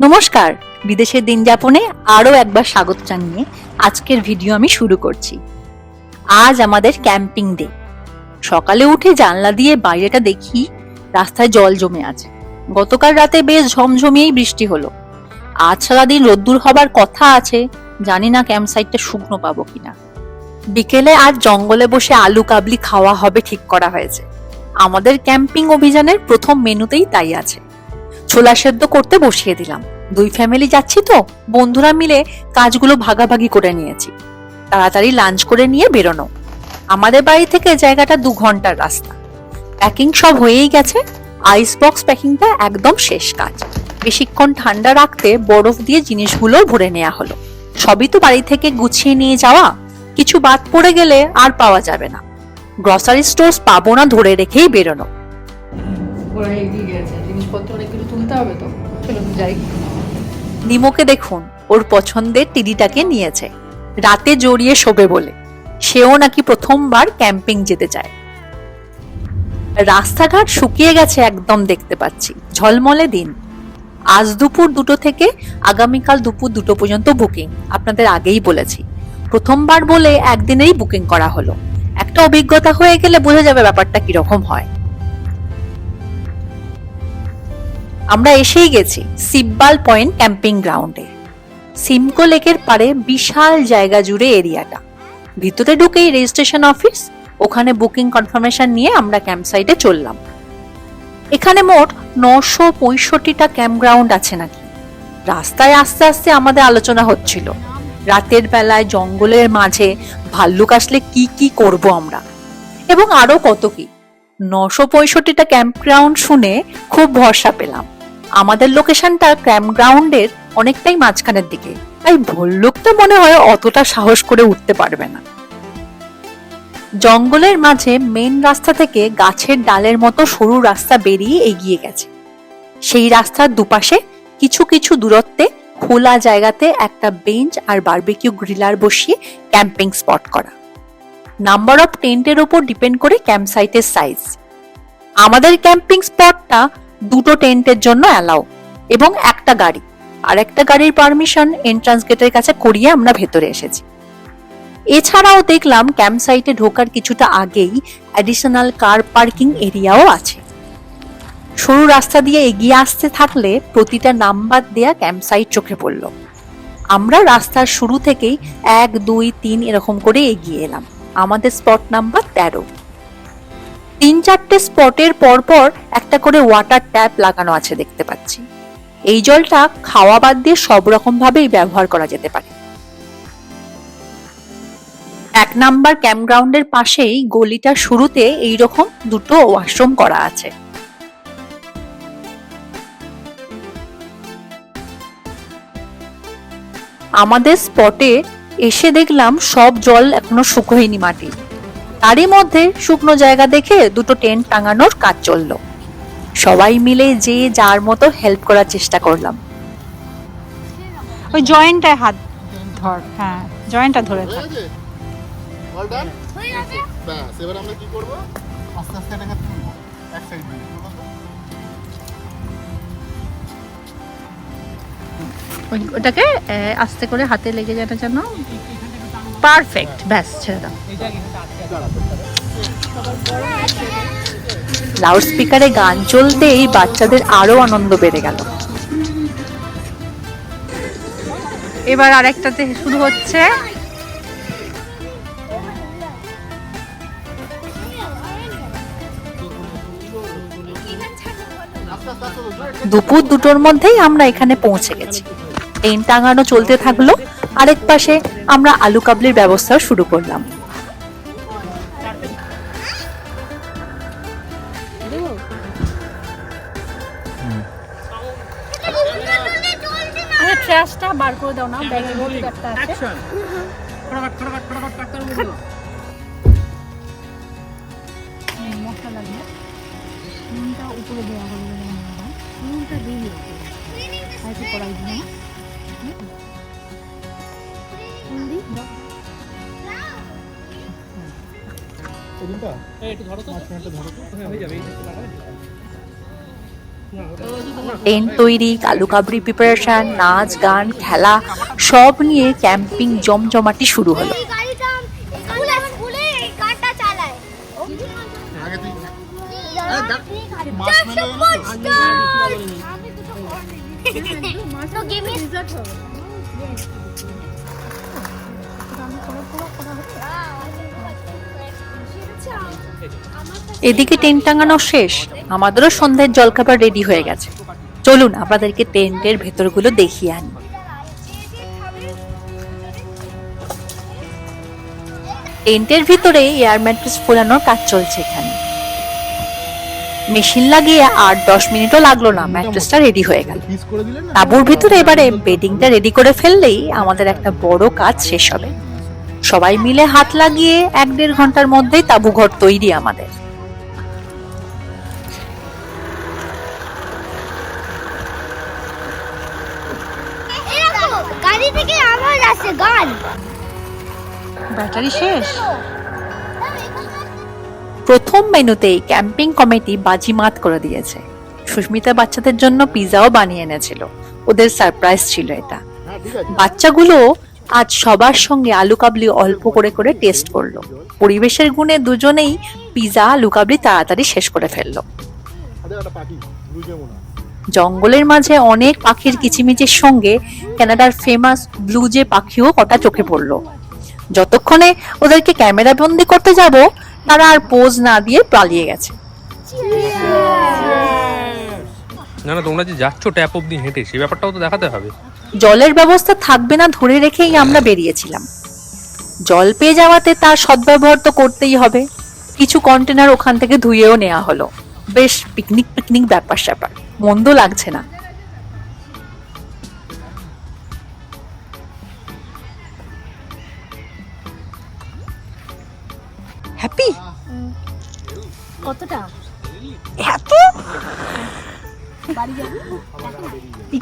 নমস্কার, বিদেশের দিন যাপনে আরও একবার স্বাগত জানিয়ে আজকের ভিডিও আমি শুরু করছি। আজ আমাদের ক্যাম্পিং ডে। সকালে উঠে জানলা দিয়ে বাইরেটা দেখি রাস্তায় জল জমে আছে। গতকাল রাতে বেশ ঝমঝমিয়েই বৃষ্টি হলো। আজ সারাদিন রোদ্দুর হবার কথা আছে, জানি না ক্যাম্প সাইটটা শুকনো পাবো কিনা। বিকেলে আজ জঙ্গলে বসে আলু কাবলি খাওয়া হবে ঠিক করা হয়েছে। আমাদের ক্যাম্পিং অভিযানের প্রথম মেনুতেই তাই আছে। ছোলা সেদ্ধ করতে বসিয়ে দিলাম। দুই ফ্যামিলি যাচ্ছি তো, বন্ধুরা মিলে কাজগুলো ভাগাভাগি করে নিয়েছি। তাড়াতাড়ি লাঞ্চ করে নিয়ে বেরোনো। আমাদের বাড়ি থেকে জায়গাটা দু ঘণ্টার রাস্তা। প্যাকিং সব হয়েই গেছে। আইস বক্স প্যাকিংটা একদম শেষ কাজ। বেশিক্ষণ ঠান্ডা রাখতে বরফ দিয়ে জিনিসগুলো ভরে নেওয়া হলো। সবই তো বাড়ি থেকে গুছিয়ে নিয়ে যাওয়া। কিছু বাদ পড়ে গেলে আর পাওয়া যাবে না। গ্রসারি স্টোর্স পাবো না ধরে রেখেই বেরোনো। ওরা এগিয়ে গেছে, জিনিসপত্র অনেক কিছু তুলতে হবে তো যাই। নিমোকে দেখুন, ওর পছন্দের টিডিটাকে নিয়েছে। রাতে জড়িয়ে শোবে বলে। সেও নাকি প্রথমবার ক্যাম্পিং যেতে চায়। রাস্তাঘাট শুকিয়ে গেছে একদম দেখতে পাচ্ছি। ঝলমলে দিন। আজ দুপুর দুটো থেকে আগামীকাল দুপুর দুটো পর্যন্ত বুকিং। আপনাদের আগেই বলেছি। প্রথমবার বলে একদিনেই বুকিং করা হলো। একটা অভিজ্ঞতা হয়ে গেলে বোঝা যাবে ব্যাপারটা কীরকম হয়। আমরা এসেই গেছি সিব্বাল পয়েন্ট ক্যাম্পিং গ্রাউন্ডে। সিমকো লেকের পারে বিশাল জায়গা জুড়ে এরিয়াটা। ভিতরে ঢুকেই রেজিস্ট্রেশন অফিস, ওখানে বুকিং কনফার্মেশন নিয়ে আমরা ক্যাম্প সাইটে চললাম। এখানে মোট নশো পঁয়ষট্টিটা ক্যাম্প গ্রাউন্ড আছে নাকি? রাস্তায় আস্তে আস্তে আমাদের আলোচনা হচ্ছিল। রাতের বেলায় জঙ্গলের মাঝে ভাল্লুক আসলে কি কি করব আমরা? এবং আরও কত কি? নশো পঁয়ষট্টিটা ক্যাম্প গ্রাউন্ড শুনে খুব ভরসা পেলাম। আমাদের লোকেশনটা ক্যাম্প গ্রাউন্ডের অনেকটাই মাঝখানের দিকে। তাই ভল্লুক তো মনে হয় অতটা সাহস করে উঠতে পারবে না। জঙ্গলের মাঝে মেন রাস্তা থেকে গাছের ডালের মতো সরু রাস্তা বেরিয়ে এগিয়ে গেছে। সেই রাস্তার দুপাশে কিছু কিছু দূরত্বে খোলা জায়গাতে একটা বেঞ্চ আর বারবিকিউ গ্রিলার বসিয়ে ক্যাম্পিং স্পট করা। নাম্বার অফ টেন্টের উপর ডিপেন্ড করে ক্যাম্প সাইজ আমাদের ক্যাম্পিং স্পটটা দুটো টেন্টের জন্য অ্যালাউ এবং একটা গাড়ি। আর একটা গাড়ির পারমিশন এন্ট্রান্স গেটের কাছে করিয়ে আমরা ভেতরে এসেছি। এছাড়াও দেখলাম ক্যাম্প সাইটে ঢোকার কিছুটা আগেই অ্যাডিশনাল কার পার্কিং এরিয়াও আছে। সরু রাস্তা দিয়ে এগিয়ে আসতে থাকলে প্রতিটা নাম্বার দেয়া ক্যাম্প সাইট চোখে পড়ল। আমরা রাস্তার শুরু থেকেই এক, দুই, তিন এরকম করে এগিয়ে এলাম। আমাদের স্পট নাম্বার তেরো। তিন চারটে স্পটের পরপর একটা করে ওয়াটার ট্যাপ লাগানো আছে দেখতে পাচ্ছি। এই জলটা খাওয়া বাদ দিয়ে সব রকম ভাবেই ব্যবহার করা যেতে পারে। এক নাম্বার ক্যাম্পগ্রাউন্ডের পাশেই গলিটার শুরুতে এইরকম দুটো ওয়াশরুম করা আছে। আমাদের স্পটে এসে দেখলাম সব জল এখনও শুকোয়নি মাটির। তারই মধ্যে শুকনো জায়গা দেখে দুটো টেন্ট টাঙানোর কাজ চলল। সবাই মিলে যে যার মতো হেল্প করার চেষ্টা করলাম। ওই জয়েন্টটায় হাত ধর হ্যাঁ জয়েন্টটা ধরে থাক। অল ডান ব্যাস এবার আমরা কি করব? আস্তে আস্তে এটাকে তুলবো এক সাইড দিয়ে তুলো তো। ওই- ওটাকে আস্তে করে হাতে লেগে যাটা যেন পারফেক্ট। ব্যাস, ছেড়ে দাও। লাউড স্পিকারে গান চলতেই বাচ্চাদের আরও আনন্দ বেড়ে গেল। এবার আরেকটাতে শুরু হচ্ছে। দুপুর দুটোর মধ্যেই আমরা এখানে পৌঁছে গেছি। ট্রেন টাঙানো চলতে থাকল। আরেক পাশে আমরা আলু কাবলির ব্যবস্থা শুরু করলাম। ট্র্যাশটা বার করে দাও না ব্যাগের মধ্যে একটা আছে। মশলা লাগবে। নুনটা উপরে দেওয়া হয় নুনটা আর কি না মাঝখানেরটা ধরো তো। টেন্ট তৈরি কালু কাবরি প্রিপারেশন নাচ গান খেলা সব নিয়ে ক্যাম্পিং জমজমাটি শুরু হলো। এই এদিকে টেন্ট টাঙানো শেষ। আমাদেরও সন্ধ্যের জলখাবার রেডি হয়ে গেছে। চলুন, আপনাদেরকে টেন্টের ভেতরগুলো দেখিয়ে আনি। টেন্টের ভিতরে এয়ার ম্যাট্রেস ফোলানোর কাজ চলছে এখানে। মেশিন লাগিয়ে আট দশ মিনিটও লাগল না, ম্যাট্রেসটা রেডি হয়ে গেল। তাঁবুর ভিতরে এবারে বেডিংটা রেডি করে ফেললেই আমাদের একটা বড় কাজ শেষ হবে। সবাই মিলে হাত লাগিয়ে এক দেড় ঘণ্টার মধ্যেই তাঁবু ঘর তৈরি আমাদের। গাড়ি থেকে আওয়াজ আসে গান। ব্যাটারি শেষ? প্রথম মেনুতেই ক্যাম্পিং কমিটি বাজিমাত করে দিয়েছে। সুস্মিতা বাচ্চাদের জন্য পিৎজাও বানিয়ে এনেছিল। ওদের সারপ্রাইজ ছিল এটা। বাচ্চাগুলো আজ সবার সঙ্গে আলু কাবলি অল্প করে করে টেস্ট করল। পরিবেশের গুণে দুজনেই পিৎজা আলু কাবলি তাড়াতাড়ি শেষ করে ফেলল। আরে একটা পাখি ব্লু যেমন জঙ্গলের মাঝে অনেক পাখির কিচিমিচির সঙ্গে কানাডার ফেমাস ব্লু জে পাখিও কটা চোখে পড়ল। যতক্ষণে ওদেরকে ক্যামেরা বন্দি করতে যাব তারা আর পোজ না দিয়ে পালিয়ে গেছে। না না তোমরা যে যাচ্ছ ট্যাপ অব্দি হেঁটে সেই ব্যাপারটাও তো দেখাতে হবে। জলের ব্যবস্থা থাকবে না ধরে রেখেই আমরা বেরিয়েছিলাম। জল পেয়ে যাওয়াতে তার সদ্ব্যবহার তো করতেই হবে। কিছু কন্টেনার ওখান থেকে ধুয়েও নেওয়া হলো। বেশ পিকনিক পিকনিক ব্যাপার স্যাপার মন্দ লাগছে না। হ্যাপি? কতটা? এত?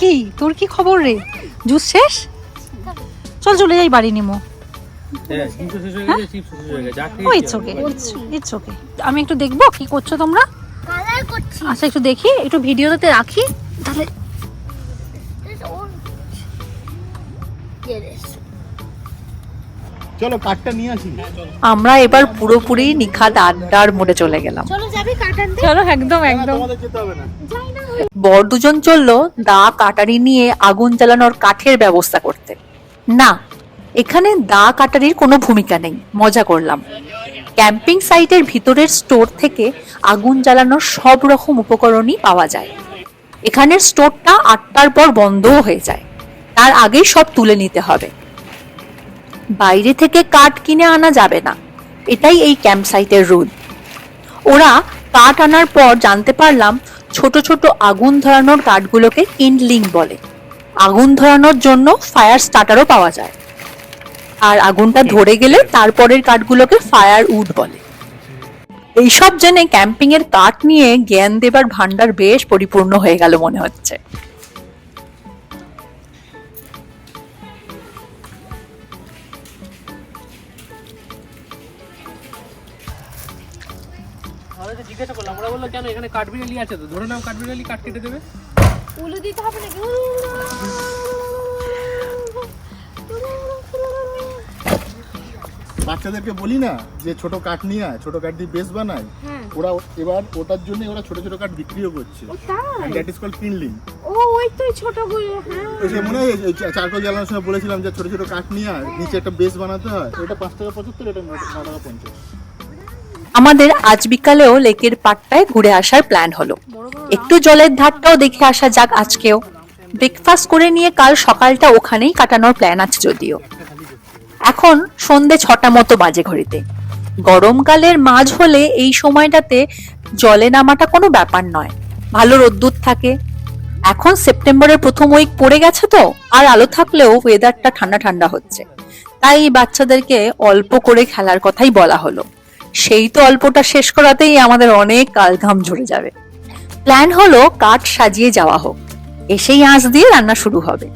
কি তোর কি খবর রে? জুস শেষ? চল চলে যাই বাড়ি নিমো। হ্যাঁ? চিপস শেষ হয়ে গেছে চিপস শেষ হয়ে গেছে যা ও ইটস ওকে ইটস ওকে আমি একটু দেখব কি করছ তোমরা? আচ্ছা একটু দেখি একটু ভিডিওতে রাখি। তাহলে চলো কাঠটা নিয়ে আসি। আমরা এবার পুরোপুরি নিখাত আড্ডার মোড়ে চলে গেলাম। চলো যাবি কাটান চলো একদম একদম। হবে না। বর দুজন চলল দা কাটারি নিয়ে আগুন জ্বালানোর কাঠের ব্যবস্থা করতে। না, এখানে দা কাটারির কোনো ভূমিকা নেই, মজা করলাম। ক্যাম্পিং সাইটের ভিতরের স্টোর থেকে আগুন জ্বালানোর সব রকম উপকরণই পাওয়া যায়। এখানের স্টোরটা আটটার পর বন্ধও হয়ে যায়। তার আগেই সব তুলে নিতে হবে। বাইরে থেকে কাঠ কিনে আনা যাবে না। এটাই এই ক্যাম্প সাইটের রুল। ওরা কাঠ আনার পর জানতে পারলাম ছোট ছোট আগুন ধরানোর কাঠগুলোকে কিন্ডলিং বলে। আগুন ধরানোর জন্য ফায়ার স্টার্টারও পাওয়া যায়। আর আগুনটা ধরে গেলে তারপরের কাঠগুলোকে ফায়ার উড বলে। এইসব জেনে ক্যাম্পিং এর কাঠ নিয়ে জ্ঞান দেবার ভান্ডার বেশ পরিপূর্ণ হয়ে গেল মনে হচ্ছে। কাঠবিড়ালি আছে তো? ধরে নাও কাঠবিড়ালি কাঠ কেটে দেবে। উলু দিতে হবে নাকি? বাচ্চাদেরকে বলি না যে ছোট কাঠ নিয়ে আয় ছোট কাঠ দিয়ে বেশ বানায়। হ্যাঁ। ওরা এবার ওটার জন্য ওরা ছোট ছোট কাঠ বিক্রিও করছে। দ্যাট ইজ কল কিনলিং ও ওই তো ছোটগুলো হ্যাঁ। মনে হয় চারকোল জ্বালানোর সময় বলেছিলাম যে ছোট ছোট কাঠ নিয়ে আয় নিচে একটা বেস বানাতে হয়। ওটা পাঁচ টাকা পঁচাত্তর এটা ন টাকা পঞ্চাশ। আমাদের আজ বিকালেও লেকের পাটটায় ঘুরে আসার প্ল্যান হলো। একটু জলের ধারটাও দেখে আসা যাক আজকেও। ব্রেকফাস্ট করে নিয়ে কাল সকালটা ওখানেই কাটানোর প্ল্যান আছে যদিও। এখন সন্ধে ছটা মতো বাজে ঘড়িতে। গরমকালের মাঝ হলে এই সময়টাতে জলে নামাটা কোনো ব্যাপার নয়। ভালো রোদ্দুর থাকে। এখন সেপ্টেম্বরের প্রথম উইক পড়ে গেছে তো, আর আলো থাকলেও ওয়েদারটা ঠান্ডা ঠান্ডা হচ্ছে। তাই বাচ্চাদেরকে অল্প করে খেলার কথাই বলা হলো। সেই তো অল্পটা শেষ করাতেই আমাদের অনেক কালঘাম ঝরে যাবে। প্ল্যান হলো কাঠ সাজিয়ে যাওয়া হোক। এসেই আঁচ দিয়ে রান্না শুরু হবে।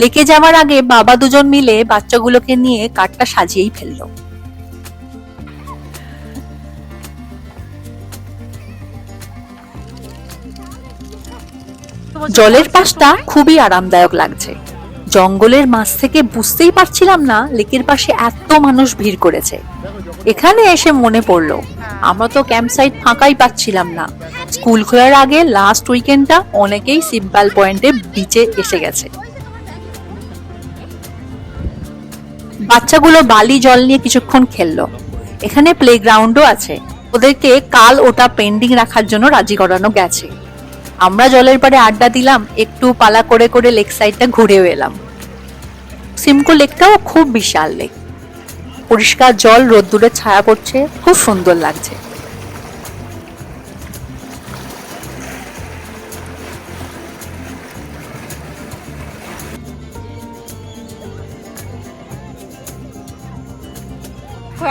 লেকে যাওয়ার আগে বাবা দুজন মিলে বাচ্চাগুলোকে নিয়ে কাঠটা সাজিয়েই ফেলল। জলের পাশটা খুবই আরামদায়ক লাগছে। জঙ্গলের মাছ থেকে বুঝতেই পারছিলাম না লেকের পাশে এত মানুষ ভিড় করেছে। এখানে এসে মনে পড়ল, আমরা তো ক্যাম্প সাইট ফাঁকাই পাচ্ছিলাম না। স্কুল খোলার আগে লাস্ট উইকেন্ডটা অনেকেই সিম্পাল পয়েন্টে বিচে এসে গেছে। বাচ্চাগুলো বালি জল নিয়ে কিছুক্ষণ খেললো। এখানে প্লেগ্রাউন্ডও আছে। ওদেরকে কাল ওটা পেন্ডিং রাখার জন্য রাজি করানো গেছে। আমরা জলের পাড়ে আড্ডা দিলাম, একটু পালা করে করে লেক সাইডটা ঘুরেও এলাম। সিমকো লেকটাও খুব বিশাল লেক পরিষ্কার জল রোদ্দুরে ছায়া পড়ছে খুব সুন্দর লাগছে।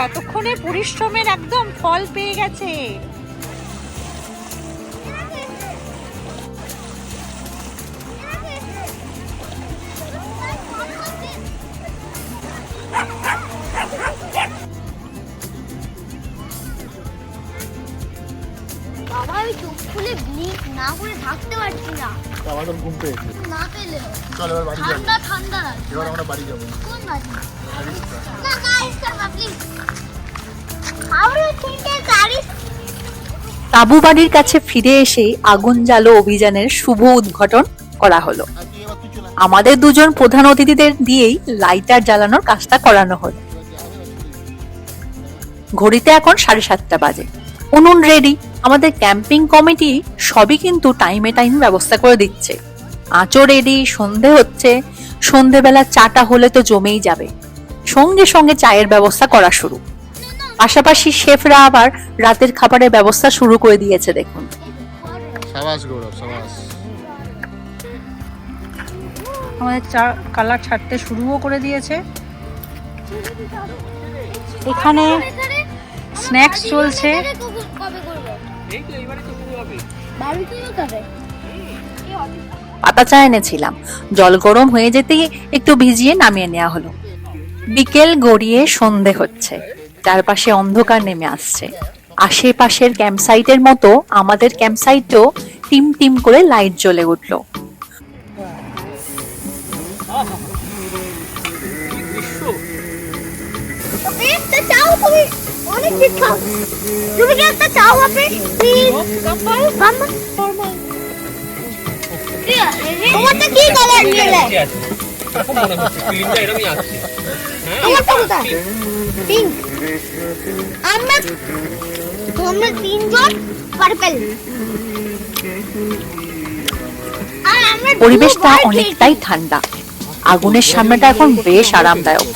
এতক্ষণে পরিশ্রমের একদম ফল পেয়ে গেছে। বাবা আমি চোখ খুলে ব্লিক না করে থাকতে পারছি না। আমার তো ঘুম পেয়েছে। না পেলে। চল এবার বাড়ি ঠান্ডা ঠান্ডা এবার আমরা বাড়ি যাব। কোন বাজি না গাইস করবা প্লিজ হাউ ডু থিংক তাবু বাড়ির কাছে ফিরে এসে আগুন জ্বালো অভিযানের শুভ উদ্ঘাটন করা হলো। আমাদের দুজন প্রধান অতিথিদের দিয়েই লাইটার জ্বালানোর কাজটা করানো হলো। ঘড়িতে এখন সাড়ে সাতটা বাজে। উনুন রেডি আমাদের ক্যাম্পিং কমিটি সবই কিন্তু টাইমে টাইম ব্যবস্থা করে দিচ্ছে। আঁচও রেডি সন্ধে হচ্ছে। সন্ধেবেলা চাটা হলে তো জমেই যাবে। সঙ্গে সঙ্গে চায়ের ব্যবস্থা করা শুরু। পাশাপাশি শেফরা আবার রাতের খাবারের ব্যবস্থা শুরু করে দিয়েছে দেখুন। আমাদের চা কালার ছাড়তে শুরুও করে দিয়েছে। এখানে স্ন্যাক্স চলছে। পাতা চা এনেছিলাম। জল গরম হয়ে যেতেই একটু ভিজিয়ে নামিয়ে নেওয়া হলো। বিকেল গড়িয়ে সন্ধে হচ্ছে। চারপাশে অন্ধকার নেমে আসছে। আশেপাশের ক্যাম্পসাইটের মতো আমাদের ক্যাম্পসাইটেও টিম টিম করে লাইট জ্বলে উঠল। তুমি অনেক ঠিক খাও। তুমি কি একটা চাও আপনি তোমারটা কি কালার আমরা তোমরা তিনজন পার্পল পরিবেশটা অনেকটাই ঠান্ডা। আগুনের সামনেটা এখন বেশ আরামদায়ক।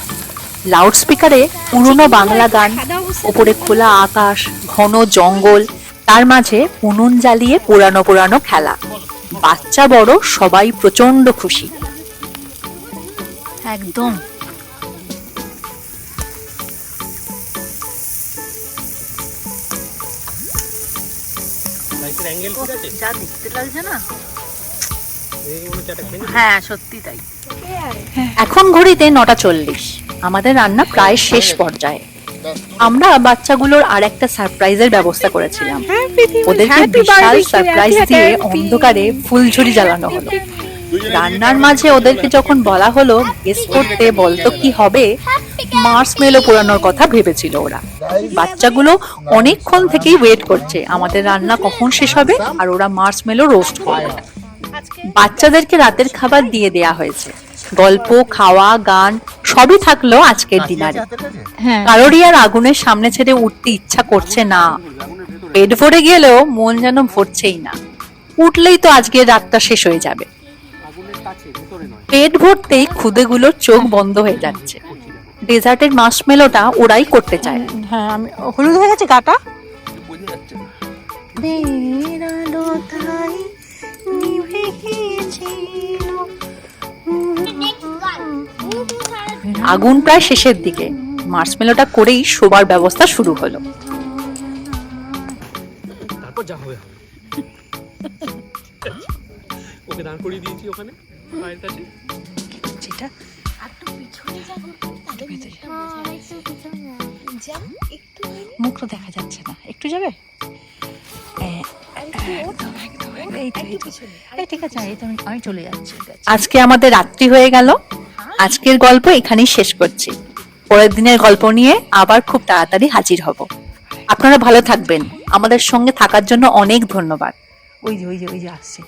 লাউড স্পিকারে পুরনো বাংলা গান ওপরে খোলা আকাশ ঘন জঙ্গল তার মাঝে উনুন জ্বালিয়ে পুরানো পুরানো খেলা। বাচ্চা বড় সবাই প্রচণ্ড খুশি। একদম। যা দেখতে লাগছে না? হ্যাঁ সত্যি তাই। এখন ঘড়িতে নটা চল্লিশ। আমাদের রান্না প্রায় শেষ পর্যায়ে। আমরা বাচ্চাগুলোর আর একটা সারপ্রাইজের ব্যবস্থা করেছিলাম। ওদেরকে বিশাল সারপ্রাইজ দিয়ে অন্ধকারে ফুলঝুরি জ্বালানো হলো। রান্নার মাঝে ওদেরকে যখন বলা হলো গেস করতে বলতো কি হবে? মার্স মেলো পোড়ানোর কথা ভেবেছিল ওরা। বাচ্চাগুলো অনেকক্ষণ থেকেই ওয়েট করছে আমাদের রান্না কখন শেষ হবে? আর ওরা মার্স মেলো রোস্ট করবে বাচ্চাদেরকে রাতের খাবার দিয়ে দেয়া হয়েছে। গল্প খাওয়া গান সবই থাকল আজকের ডিনারে। হ্যাঁ। কারোরই আর আগুনের সামনে ছেড়ে উঠতে ইচ্ছা করছে না। পেট ভরে গেলেও মন যেন ভরছেই না। উঠলেই তো আজকের রাতটা শেষ হয়ে যাবে। আগুনের কাছে ভিতরে নয় পেট ভরতেই খুদেগুলোর চোখ বন্ধ হয়ে যাচ্ছে। ডেজার্টের মাসমেলোটা ওরাই করতে চায়। হ্যাঁ আমি হলুদ হয়ে গেছে গাটা? বোঝা যাচ্ছে না আগুন প্রায় শেষের দিকে। মার্সমেলোটা করেই শোবার ব্যবস্থা শুরু হলো। তারপর যা হবে ওকে দাঁড় করিয়ে দিয়েছি ওখানে পায়ের কাছে। যেটা মুখটা দেখা যাচ্ছে না। একটু যাবে? আজকে আমাদের রাত্রি হয়ে গেল। আজকের গল্প এখানেই শেষ করছি। পরের দিনের গল্প নিয়ে আবার খুব তাড়াতাড়ি হাজির হব। আপনারা ভালো থাকবেন। আমাদের সঙ্গে থাকার জন্য অনেক ধন্যবাদ। ওই যে ওই যে ওই যে আসছে।